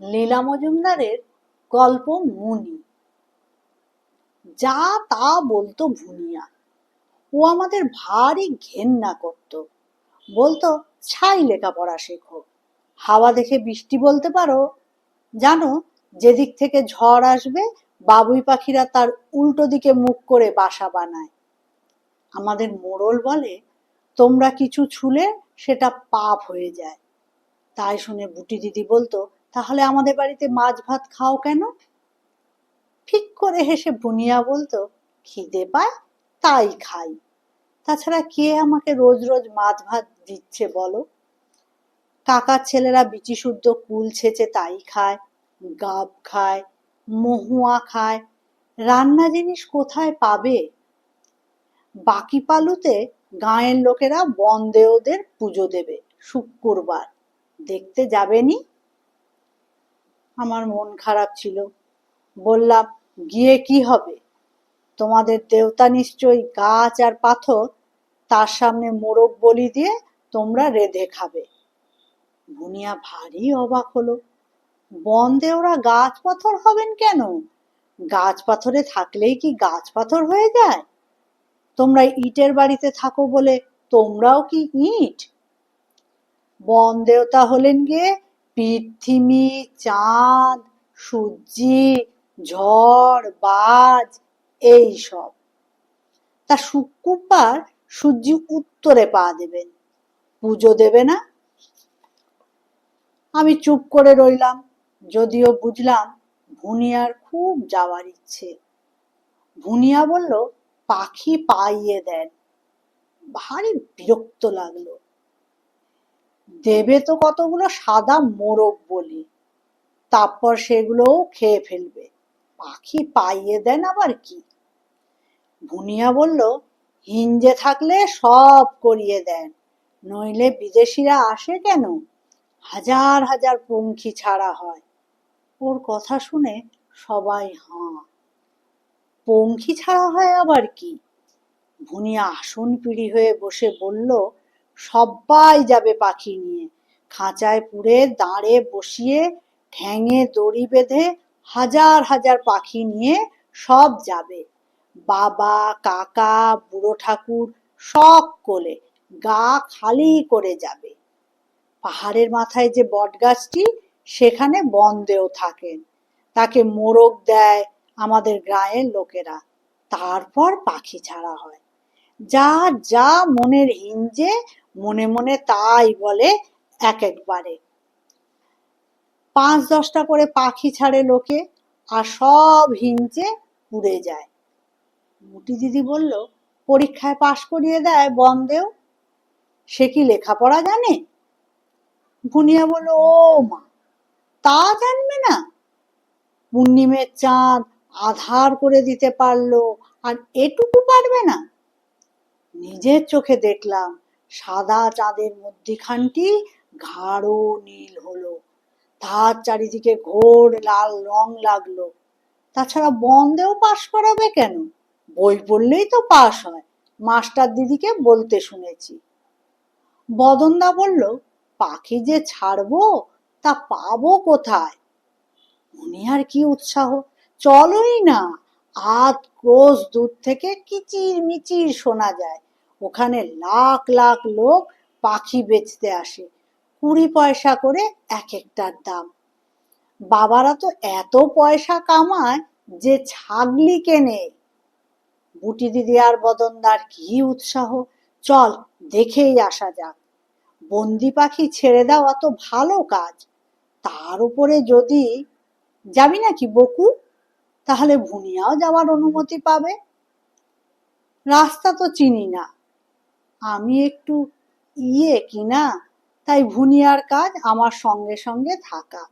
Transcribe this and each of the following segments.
লীলা মজুমদারের গল্প মুনি। যা তা বলতো ভুনিয়া। ও আমাদের ভারী ঘেন্না করত। বলতো, ছাই লেখাপড়া শেখো। হাওয়া দেখে বৃষ্টি বলতে পারো। জানো, যেদিক থেকে ঝড় আসবে, বাবুই পাখিরা তার উল্টো দিকে মুখ করে বাসা বানায়। আমাদের মোড়ল বলে, তোমরা কিছু ছুলে সেটা পাপ হয়ে যায়। তাই শুনে বুটি দিদি বলতো তাহলে আমাদের বাড়িতে মাছ ভাত খাও কেন? ঠিক করে হেসে বুনিয়া বলতো, খিদে পায়, তাই খাই। তাছাড়া কে আমাকে রোজ রোজ মাছ ভাত দিচ্ছে বলো? কাকার ছেলেরা বিচি শুদ্ধ কুল ছেঁচে তাই খায়, গাব খায়, মহুয়া খায়। রান্না জিনিস কোথায় পাবে? বাকি পালুতে গাঁয়ের লোকেরা বনদেওদের পুজো দেবে শুক্রবার। দেখতে যাবেনি? আমার মন খারাপ ছিল। বললাম, গিয়ে কি হবে? তোমাদের দেবতা নিশ্চয়ই গাছ আর পাথর, তার সামনে মোরগ বলি দিয়ে তোমরা রেধে খাবে। বুনিয়া ভারী অবাক হলো। বনদেওরা গাছ পাথর হবেন কেন? গাছ পাথরে থাকলেই কি গাছ পাথর হয়ে যায়? তোমরা ইটের বাড়িতে থাকো বলে তোমরাও কি ইট? বন দেবতা হলেন গিয়ে পৃথিবী, চাঁদ, সূর্যি, ঝড়, বাজ, এই সব। তা শুক্রবার সূর্যি উত্তরে পা দেবেন। পুজো দেবে না? আমি চুপ করে রইলাম, যদিও বুঝলাম ভুনিয়ার খুব যাওয়ার ইচ্ছে। ভুনিয়া বলল, পাখি পাইয়ে দেন। ভারী বিরক্ত লাগল। দেবে তো কতগুলো? সাদা মোরগ বলি। তারপর সেগুলোও খেয়ে ফেলবে। পাখি পাইয়ে দেন আবার কি? ভুনিয়া বলল, হিঞ্জে থাকলে সব করিয়ে দেন। নইলে বিদেশিরা আসে কেন? হাজার হাজার পঙ্খী ছাড়া হয়। ওর কথা শুনে সবাই হাঁ। পঙ্খী ছাড়া হয় আবার কি? ভুনিয়া আসন পিড়ি হয়ে বসে বলল সবাই যাবে পাখি নিয়ে। খাঁচায় পুড়ে, দাঁড়ে বসিয়ে, ঠ্যাঙে দড়ি বেঁধে হাজার হাজার পাখি নিয়ে সব যাবে। বাবা, কাকা, বুড়ো ঠাকুর সব কোলে, গা খালি করে যাবে। পাহাড়ের মাথায় যে বটগাছটি, সেখানে বন্দেও থাকেন। তাকে মোরগ দেয় আমাদের গায়ের লোকেরা। তারপর পাখি ছাড়া হয়। যা যা মনের হিঞ্জে মনে মনে তাই বলে এক একবারে। পাঁচ দশটা করে পাখি ছাড়ে লোকে আর সব হিঞ্চে উড়ে যায়। মুটি দিদি বলল, পরীক্ষায় পাশ করিয়ে দেয় বন্দেও? সে কি লেখাপড়া জানে? ভুনিয়া বলল, ও মা, তা জানবে না। পূর্ণিমের চাঁদ আধার করে দিতে পারল আর এটুকু পারবে না। নিজের চোখে দেখলাম সাদা চাঁদের মধ্যিখানটি গাঢ় নীল হলো। তার চারিদিকে ঘোর লাল রং লাগল। তাছাড়া বন্দেও পাশ করাবে কেন? বই পড়লেই তো পাশ হয়, মাস্টার দিদিকে বলতে শুনেছি। বদনদা বলল, পাখি যে ছাড়বো, তা পাবো কোথায়? উনি আর কি উৎসাহ। চলোই না, আধ ক্রোশ দূর থেকে কিচির মিচির শোনা যায়। ওখানে লাখ লাখ লোক পাখি বেচতে আসে। কুড়ি পয়সা করে এক একটার দাম। বাবারা তো এত পয়সা কামায় যে ছাগলি কেনে। বুটি দিদি আর বদনদার কি উৎসাহ। চল, দেখেই আসা যাক। বন্দি পাখি ছেড়ে দেওয়া তো ভালো কাজ। তার উপরে যদি যাবি নাকি বকু? তাহলে ভুনিয়াও যাওয়ার অনুমতি পাবে। রাস্তা তো চিনি না। আমি একটু ইয়ে কিনা? তাই ভুনিয়ার কাজ আমার সঙ্গে সঙ্গে থাকা।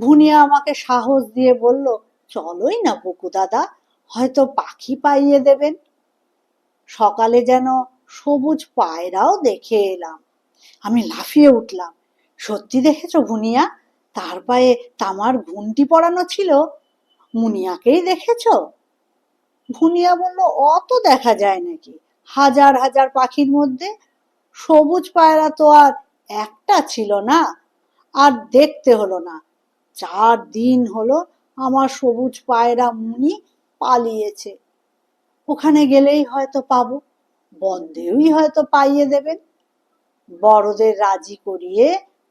ভুনিয়া আমাকে সাহস দিয়ে বলল, চলোই না বকু দাদা, হয়তো পাখি পাইয়ে দেবেন। সকালে যেন সবুজ পায়রাও দেখে এলাম। আমি লাফিয়ে উঠলাম। সত্যি দেখেছ ভুনিয়া, তার পায়ে তামার ঘুমটি পরানো ছিল? মুনিয়াকেই দেখেছ? ভুনিয়া বলল, অত দেখা যায় নাকি? হাজার হাজার পাখির মধ্যে সবুজ পায়রা তো আর একটা ছিল না, আর দেখতে হলো না। চার দিন হলো আমার সবুজ পায়রা মুনি পালিয়েছে। ওখানে গেলেই হয়তো পাবো বন্ধেই হয়তো পাইয়ে দেবেন। বড়দের রাজি করিয়ে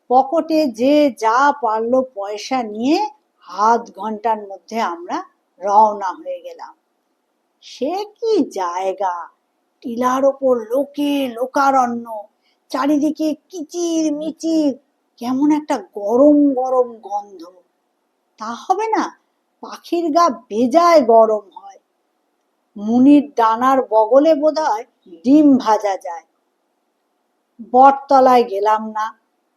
পকেটে যে যা পারল পয়সা নিয়ে আধ ঘণ্টার মধ্যে আমরা রওনা হয়ে গেলাম। সে কি জায়গা? টিলার ওপর লোকে লোকারণ্য, চারিদিকে কিচির মিচির, কেমন একটা গরম গরম গন্ধ। তা হবে না, পাখির গা বেজায় গরম হয়। মুনির ডানার বগলে বোধহয় ডিম ভাজা যায়। বটতলায় গেলাম না,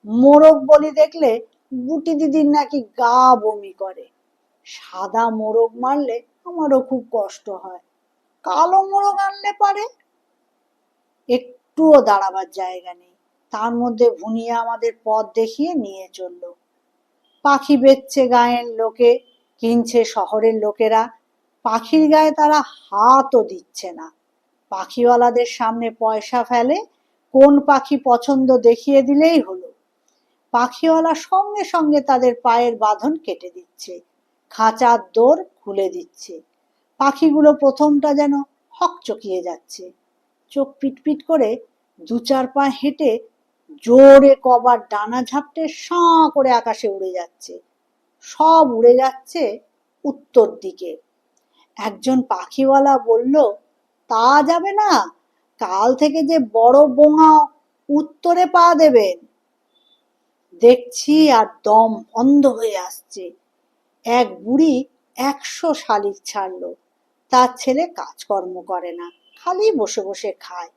মোরগ বলি দেখলে বুটি দিদির নাকি গা বমি করে। সাদা মোরগ মারলে আমারও খুব কষ্ট হয়। কালো মোরগ আনলে পারে একটুও দাঁড়াবার জায়গা নেই। তার মধ্যে ভুনিয়া আমাদের পথ দেখিয়ে নিয়ে চলল। পাখি বেচছে গায়ের লোকে, কিনছে শহরের লোকেরা। পাখির গায়ে তারা হাতও দিচ্ছে না। পাখিওয়ালাদের সামনে পয়সা ফেলে কোন পাখি পছন্দ দেখিয়ে দিলেই হলো। পাখিওয়ালা সঙ্গে সঙ্গে তাদের পায়ের বাঁধন কেটে দিচ্ছে, খাঁচার দোর খুলে দিচ্ছে। পাখিগুলো প্রথমটা যেন হকচকিয়ে যাচ্ছে। চোখ পিটপিট করে দু চার পা হেঁটে জোরে কবার ডানা ঝাপটে সাঁ করে আকাশে উড়ে যাচ্ছে। সব উড়ে যাচ্ছে উত্তর দিকে। একজন পাখিওয়ালা বলল, তা যাবে না, কাল থেকে যে বড় বোঙা উত্তরে পা দেবেন। দেখছি আর দম বন্ধ হয়ে আসছে। এক বুড়ি একশো শালিক ছাড়লো। তার ছেলে কাজকর্ম করে না। খালি বসে বসে খায়।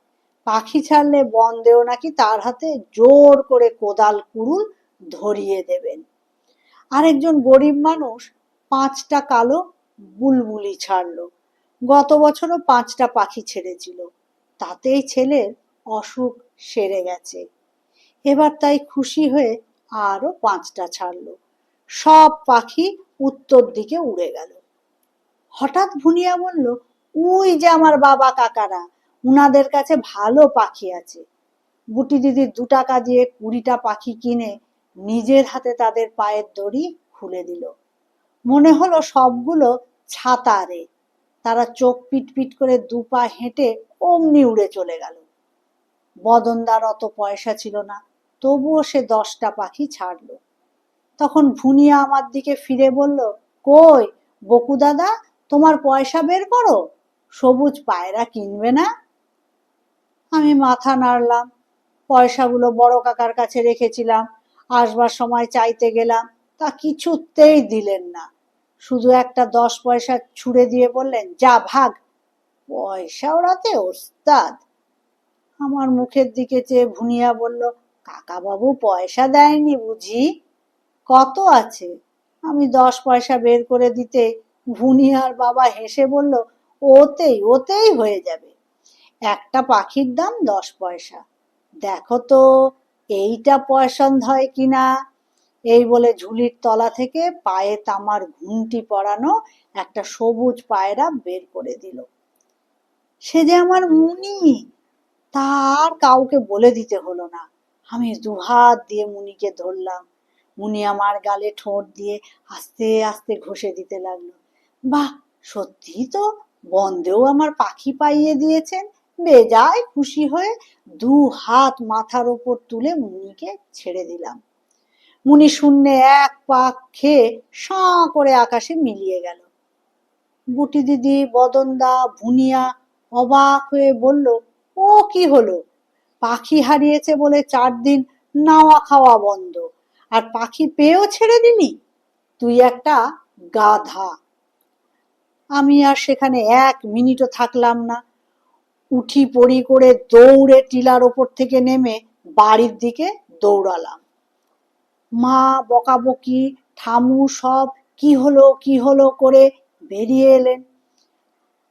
পাখি ছাড়লে বন্দেও নাকি তার হাতে জোর করে কোদাল, কুড়ুল ধরিয়ে দেবেন। আরেকজন গরিব মানুষ পাঁচটা কালো বুলবুলি ছাড়লো। গত বছরও পাঁচটা পাখি ছেড়েছিল। তাতেই ছেলের অসুখ সেরে গেছে। এবার তাই খুশি হয়ে আরও পাঁচটা ছাড়লো। সব পাখি উত্তর দিকে উড়ে গেল। হঠাৎ ভুনিয়া বলল ওই যে আমার বাবা কাকারা, উনাদের কাছে ভালো পাখি আছে। বুটি দিদির দু টাকা দিয়ে কুড়িটা পাখি কিনে নিজের হাতে তাদের পায়ের দড়ি খুলে দিল। মনে হলো সবগুলো ছাতারে তারা চোখ পিটপিট করে দু পা হেঁটে অমনি উড়ে চলে গেল। বদনদার অত পয়সা ছিল না, তবুও সে দশটা পাখি ছাড়লো। তখন ভুনিয়া আমার দিকে ফিরে বলল, কই বকু দাদা তোমার পয়সা বের করো? সবুজ পায়রা কিনবে না? আমি মাথা নাড়লাম, পয়সাগুলো বড় কাকার কাছে রেখেছিলাম, আসবার সময় চাইতে গেলাম, তা কিছুতেই দিলেন না। শুধু একটা দশ পয়সা ছুড়ে দিয়ে বললেন, যা ভাগ, পয়সা ওড়াতে ওস্তাদ। আমার মুখের দিকে চেয়ে ভুনিয়া বলল, কাকাবাবু পয়সা দেয়নি বুঝি? কত আছে? আমি দশ পয়সা বের করে দিতে ভুনিয়ার বাবা হেসে বলল ওতেই ওতেই হয়ে যাবে। একটা পাখির দাম দশ পয়সা। দেখো তো, এইটা পয়সন্দ হয় কিনা? এই বলে ঝুলির তলা থেকে পায়ে তামার ঘুমটি পরানো একটা সবুজ পায়রা বের করে দিল। সে যে আমার মুনি তার কাউকে বলে দিতে হলো না। আমি দুহাত দিয়ে মুনিকে ধরলাম। মুনি আমার গালে ঠোঁট দিয়ে আস্তে আস্তে ঘষে দিতে লাগল। বাহ সত্যি তো বন্দেও আমার পাখি পাইয়ে দিয়েছেন। বেজায় খুশি হয়ে দু হাত মাথার ওপর তুলে মুনিকে ছেড়ে দিলাম। মুনি শূন্যে এক পাক খেয়ে সাঁ করে আকাশে মিলিয়ে গেল। বুটি দিদি, বদনদা, ভুনিয়া অবাক হয়ে বলল, ও কি হলো? পাখি হারিয়েছে বলে চার দিন নাওয়া খাওয়া বন্ধ। আর পাখি পেয়েও ছেড়ে দিলি? তুই একটা গাধা। আমি আর সেখানে এক মিনিটও থাকলাম না। উঠি পড়ি করে দৌড়ে টিলার ওপর থেকে নেমে বাড়ির দিকে দৌড়ালাম। মা, বকাবকি ঠামু সব কি হলো কি হলো করে বেরিয়ে এলেন।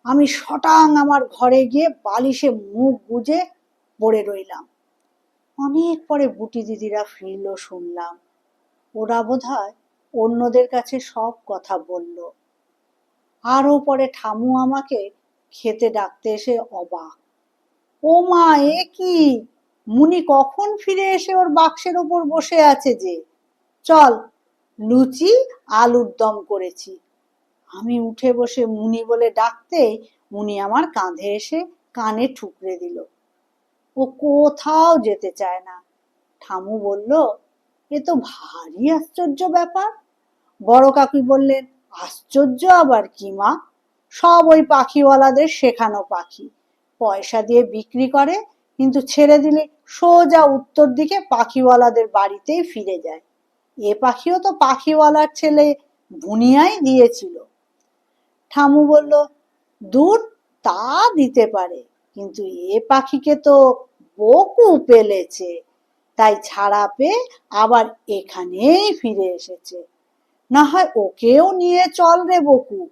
আমি শটাং আমার ঘরে গিয়ে বালিশে মুখ গুজে পড়ে রইলাম। অনেক পরে বুটি দিদিরা ফিরল শুনলাম। ওরা বোধহয় অন্যদের কাছে সব কথা বলল। আরও পরে ঠামু আমাকে খেতে ডাকতে এসে অবাক। ও মা, এ কি? মুনি কখন ফিরে এসে ওর বাক্সের ওপর বসে আছে যে? চল, লুচি, আলুর দম করেছি। আমি উঠে বসে মুনি বলে ডাকতেই মুনি আমার কাঁধে এসে কানে ঠুকরে দিল। ও কোথাও যেতে চায় না। ঠামু বলল, এ তো ভারী আশ্চর্য ব্যাপার। বড় কাকু বললেন আশ্চর্য আবার কি, মা? সব ওই পাখিওয়ালাদের শেখানো পাখি। পয়সা দিয়ে বিক্রি করে, কিন্তু ছেড়ে দিলে সোজা উত্তর দিকে পাখিওয়ালাদের বাড়িতেই ফিরে যায়। এ পাখিও তো পাখিওয়ালার ছেলে বুনিয়াই দিয়েছিল। ঠামু বলল, দূর তা দিতে পারে, কিন্তু এ পাখিকে তো বকু পেলেছে। তাই ছাড়া পেয়ে আবার এখানেই ফিরে এসেছে। না হয় ওকেও নিয়ে চল রে বকু।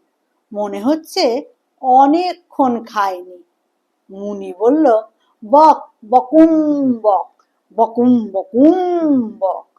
মনে হচ্ছে অনেকক্ষণ খায়নি। মুনি বলল, বক, বকুম বক, বকুম বকুম, বক।